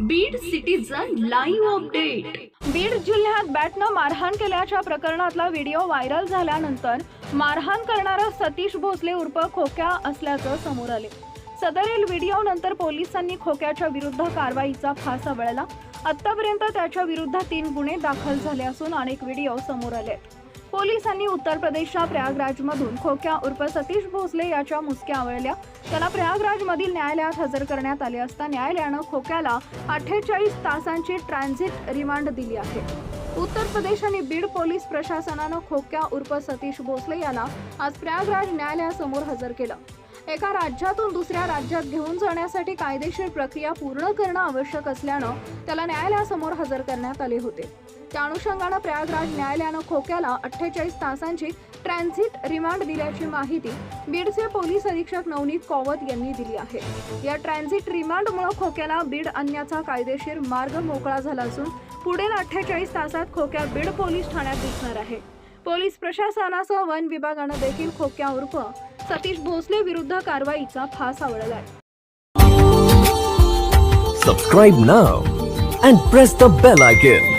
Beed citizen live update Beed जिल्ह्यात बॅटनं मारहाण केल्याच्या प्रकरणातला व्हिडिओ व्हायरल झाल्यानंतर मारहाण करणारा सतीश भोसले उर्फ खोक्या असल्याचं समोर आले. सदरील व्हिडिओ नंतर पोलिसांनी खोक्याच्या विरुद्ध कारवाईचा फासा वळला. आतापर्यंत त्याच्या विरुद्ध तीन गुन्हे दाखल झाले असून अनेक व्हिडिओ समोर आले. पोलिसांनी उत्तर प्रदेशच्या प्रयागराजमधून खोक्या उर्फ सतीश भोसले याच्या मुसक्या आवळल्या. त्याला प्रयागराजमधील न्यायालयात हजर करण्यात आले असता न्यायालयानं खोक्याला अठ्ठेचाळीस तासांची ट्रान्झिट रिमांड दिली आहे. उत्तर प्रदेश आणि बीड पोलीस प्रशासनानं खोक्या उर्फ सतीश भोसले याला आज प्रयागराज न्यायालयासमोर हजर केलं. एका राज्यातून दुसऱ्या राज्यात घेऊन जाण्यासाठी कायदेशीर प्रक्रिया पूर्ण करणं आवश्यक असल्यानं त्याला न्यायालयासमोर हजर करण्यात आले होते. त्या अनुषंगानं प्रयागराज न्यायालयानं खोक्याला अठ्ठेचाळीस तासांची ट्रान्झिट रिमांड दिल्याची माहिती बीडचे पोलीस अधीक्षक नवनीत कौवत यांनी दिली आहे. या ट्रान्झिट रिमांडमुळे खोक्याला बीड आणण्याचा कायदेशीर मार्ग मोकळा झाला असून पुढील अठ्ठेचाळीस तासात खोक्या बीड पोलीस ठाण्यात दिसणार आहे. पोलीस प्रशासनासह वन विभागानं देखील खोक्या उर्फ सतीश भोसले विरुद्ध कारवाईचा फास आवळलाय. Subscribe now and press the bell icon